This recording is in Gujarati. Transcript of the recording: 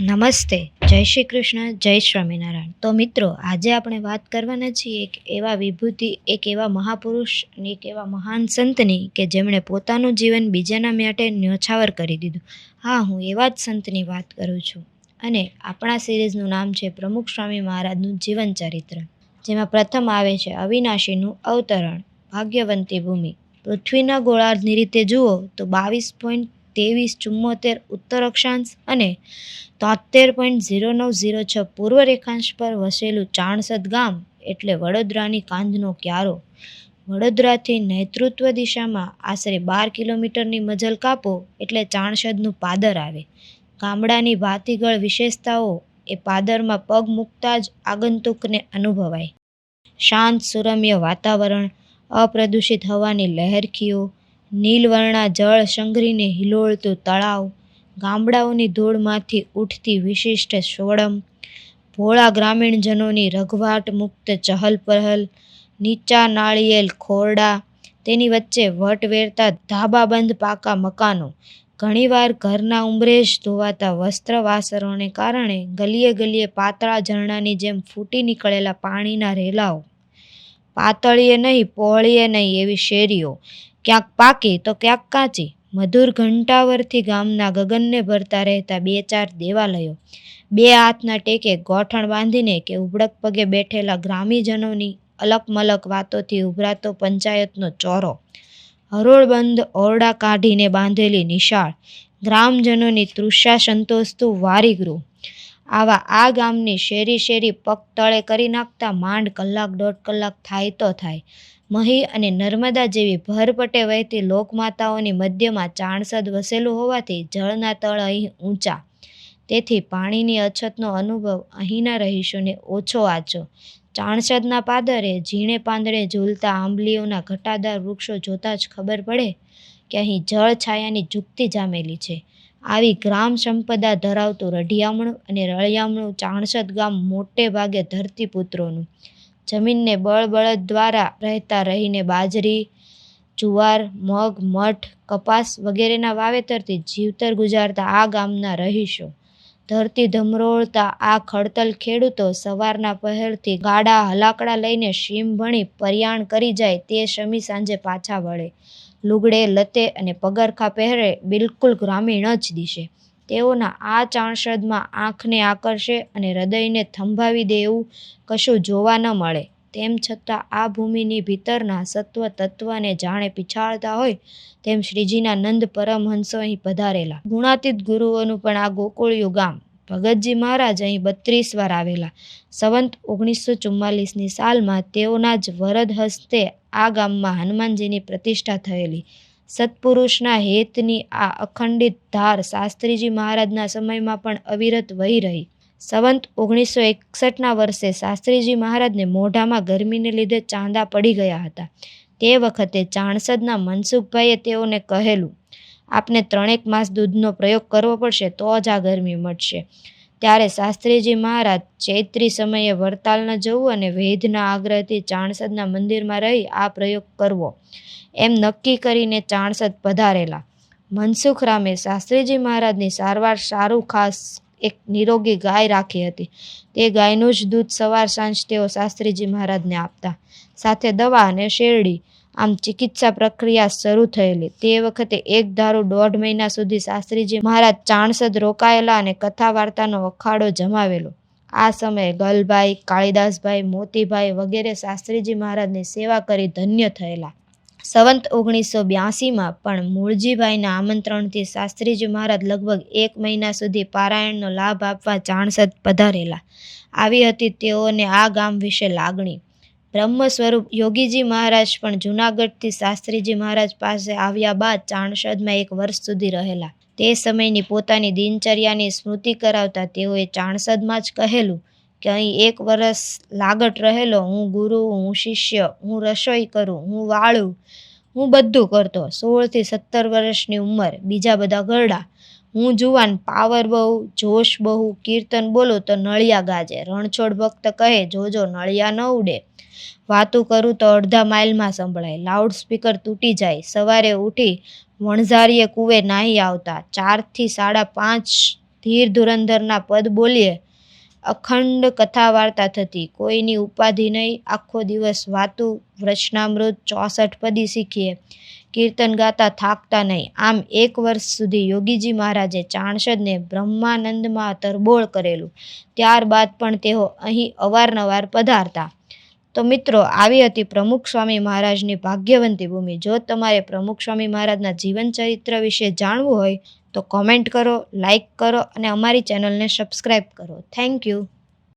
નમસ્તે, જય શ્રી કૃષ્ણ, જય સ્વામિનારાયણ. તો મિત્રો, આજે આપણે વાત કરવાના છીએ એક એવા વિભૂતિ, એક એવા મહાપુરુષ એક એવા મહાન સંતની કે જેમણે પોતાનું જીવન બીજાના માટે ન્યોછાવર કરી દીધું. હા, હું એવા જ સંતની વાત કરું છું. અને આપણા સિરીઝનું નામ છે પ્રમુખ સ્વામી મહારાજનું જીવન ચરિત્ર, જેમાં પ્રથમ આવે છે અવિનાશીનું અવતરણ, ભાગ્યવંતી ભૂમિ. પૃથ્વીના ગોળાર્ધની રીતે જુઓ તો બાવીસ પોઈન્ટ ત્રેવીસ ચુમ્મોતેર ઉત્તર અક્ષાંશ અને તોતેર પોઈન્ટ ઝીરો નવ ઝીરો છ પૂર્વ રેખાંશ પર વસેલું ચાણસદ ગામ એટલે વડોદરાની કાંધનો ક્યારો. વડોદરાથી નેતૃત્વ દિશામાં આશરે બાર કિલોમીટરની મજલ કાપો એટલે ચાણસદનું પાદર આવે. ગામડાની ભાતીગળ વિશેષતાઓ એ પાદરમાં પગ મૂકતા જ આગંતુકને અનુભવાય. શાંત સુરમ્ય વાતાવરણ, અપ્રદૂષિત હવાની લહેરખીઓ નીલવર્ણા જળ સંઘરીને હિલોળતું તળાવ ગામડાઓની ધૂળમાંથી ઉઠતી વિશિષ્ટ સોળમ ભોળા ગ્રામીણજનોની રઘવાટ મુક્ત ચહલ પહલ, નીચા નાળિયેલ ખોરડા, તેની વચ્ચે વટ વેરતા ધાબાબંધ પાકા મકાનો. ઘણીવાર ઘરના ઉંબરેજ ધોવાતા વસ્ત્ર વાસરોને કારણે ગલીએ ગલીએ પાતળા ઝરણાની જેમ ફૂટી નીકળેલા પાણીના રેલાઓ. પાતળીએ નહીં, પહોળીએ નહીં એવી શેરીઓ. ક્યાંક પાકી તો ક્યાંક કાચી. મધુર ઘંટાવરથી ગામના ગગનને ભરતા રહેતા બે ચાર દેવાલયો. બે હાથના ટેકે ગોઠણ બાંધીને કે ઉબડક પગે બેઠેલા ગ્રામીજનોની અલક મલક વાતોથી ઉભરાતો પંચાયતનો ચોરો. હરોળબંધ ઓરડા કાઢીને બાંધેલી નિશાળ. ગ્રામજનોની તૃષા સંતોષતું વારીગૃહ. આવા આ ગામની શેરી શેરી પગ તળે કરી નાખતા માંડ કલાક દોઢ કલાક થાય તો થાય. મહી અને નર્મદા જેવી ભરપટે વહેતી લોકમાતાઓની મધ્યમાં ચાણસદ વસેલું હોવાથી જળના તળ અહીં ઊંચા. તેથી પાણીની અછતનો અનુભવ અહીંના રહીશોને ઓછો આચો ચાણસદના પાદરે ઝીણે પાંદડે ઝૂલતા આંબલીઓના ઘટાદાર વૃક્ષો જોતાં જ ખબર પડે કે અહીં જળ છાયાની જુગતી જામેલી છે. આવી ગ્રામ સંપદા ધરાવતું રઢિયામણું અને રળિયામણું ચાણસદ ગામ મોટે ભાગે ધરતીપુત્રોનું. જમીનને બળબળદ દ્વારા રહેતા રહીને બાજરી, જુવાર, મગ, મઠ, કપાસ વગેરેના વાવેતરથી જીવતર ગુજારતા આ ગામના રહીશો. ધરતી ધમરોળતા આ ખડતલ ખેડૂતો સવારના પહેરથી ગાડા હલાકડા લઈને શીમ ભણી પર્યાણ કરી જાય તે શમી સાંજે પાછા વળે. લુગડે, લતે અને પગરખા પહેરે બિલકુલ ગ્રામીણ જ દિશે. તેઓના આ ચાણસદમાં આંખને આકર્ષે અને હૃદયને થંભાવી દે એવું કશું જોવા ન મળે. તેમ છતાં આ ભૂમિની ભીતરના સત્વ તત્વને જાણે પીછાળતા હોય તેમ શ્રીજીના નંદ પરમહંસો અહીં પધારેલા. ગુણાતીત ગુરુઓનું પણ આ ગોકુળિયું ગામ. ભગતજી મહારાજ અહીં બત્રીસ વાર આવેલા. સંવંત ઓગણીસો ચુમ્માલીસની સાલમાં તેઓના જ વરદ હસ્તે આ ગામમાં હનુમાનજીની પ્રતિષ્ઠા થયેલી. સત્પુરુષના હેતની આ અખંડિત ધાર શાસ્ત્રીજી મહારાજના સમયમાં પણ અવિરત વહી રહી. સંવંત ઓગણીસો એકસઠના વર્ષે શાસ્ત્રીજી મહારાજને મોઢામાં ગરમીને લીધે ચાંદા પડી ગયા હતા. તે વખતે ચાણસદના મનસુખભાઈએ તેઓને કહેલું, આપને ત્રણેક માસ દૂધનો પ્રયોગ કરવો પડશે તો જ આ ગરમી મળશે. ત્યારે શાસ્ત્રીજી મહારાજ ચૈત્રી સમયે વરતાલ ન જવું અને વૈધના આગ્રહથી ચાણસદના મંદિરમાં રહી આ પ્રયોગ કરવો. એમ નક્કી કરીને ચાણસદ પધારેલા. મનસુખરામે શાસ્ત્રીજી મહારાજની સારવાર સારું ખાસ એક નિરોગી ગાય રાખી હતી. તે ગાયનું જ દૂધ સવાર સાંજ તેઓ શાસ્ત્રીજી મહારાજને આપતા. સાથે દવા અને શેરડી આમ ચિકિત્સા પ્રક્રિયા શરૂ થયેલી. તે વખતે એક ધારો દોઢ મહિના સુધી શાસ્ત્રીજી મહારાજ ચાણસદ રોકાયેલા અને કથા વાર્તાનો અખાડો જમાવેલો. આ સમયે ગલભાઈ, કાળિદાસભાઈ, મોતીભાઈ વગેરે શાસ્ત્રીજી મહારાજની સેવા કરી ધન્ય થયેલા. સંવંત ઓગણીસો બ્યાસીમાં પણ મૂળજીભાઈના આમંત્રણથી શાસ્ત્રીજી મહારાજ લગભગ એક મહિના સુધી પારાયણનો લાભ આપવા ચાણસદ પધારેલા. આવી હતી તેઓને આ ગામ વિશે લાગણી. બ્રહ્મ સ્વરૂપ યોગીજી મહારાજ પણ જૂનાગઢથી શાસ્ત્રીજી મહારાજ પાસે આવ્યા બાદ ચાણસદમાં એક વર્ષ સુધી રહેલા. તે સમયની પોતાની દિનચર્યાની સ્મૃતિ કરાવતા તેઓએ ચાણસદમાં જ કહેલું કે અહીં એક વર્ષ લાગટ રહેલો, હું ગુરુ, હું શિષ્ય, હું રસોઈ કરું, હું વાળું, હું બધું કરતો, સોળથી સત્તર વર્ષની ઉંમર, બીજા બધા ગરડા. હું જુવાન, પાવર બહુ, જોશ બહુ, કીર્તન બોલું તો નળિયા ગાજે, રણછોડ ભક્ત કહે, જોજો નળિયા ન ઉડે. વાતું કરું તો અડધા માઇલમાં સંભળાય. લાઉડ સ્પીકર તૂટી જાય. સવારે ઉઠી વણઝારીએ કૂવે નાહી આવતા. ચારથી સાડા પાંચ ધીર ધુરંધરના પદ બોલીએ. અખંડ કથા વાર્તા થતી. કોઈની ઉપાધિ નહીં. આખો દિવસ વાતું, વૃષ્ણામૃત, ચોસઠ પદી શીખીએ. કીર્તન ગાતા થાકતા નહીં. આમ એક વર્ષ સુધી યોગીજી મહારાજે ચાણસદને બ્રહ્માનંદમાં તરબોળ કરેલું. ત્યારબાદ પણ તેઓ અહીં અવારનવાર પધારતા. તો મિત્રો, આવી હતી પ્રમુખ સ્વામી મહારાજની ભાગ્યવંતી ભૂમિ. જો તમારે પ્રમુખ સ્વામી મહારાજના જીવન ચરિત્ર વિશે જાણવું હોય, તો કોમેન્ટ કરો લાઈક કરો અને અમારી ચેનલને સબસ્ક્રાઈબ કરો. Thank you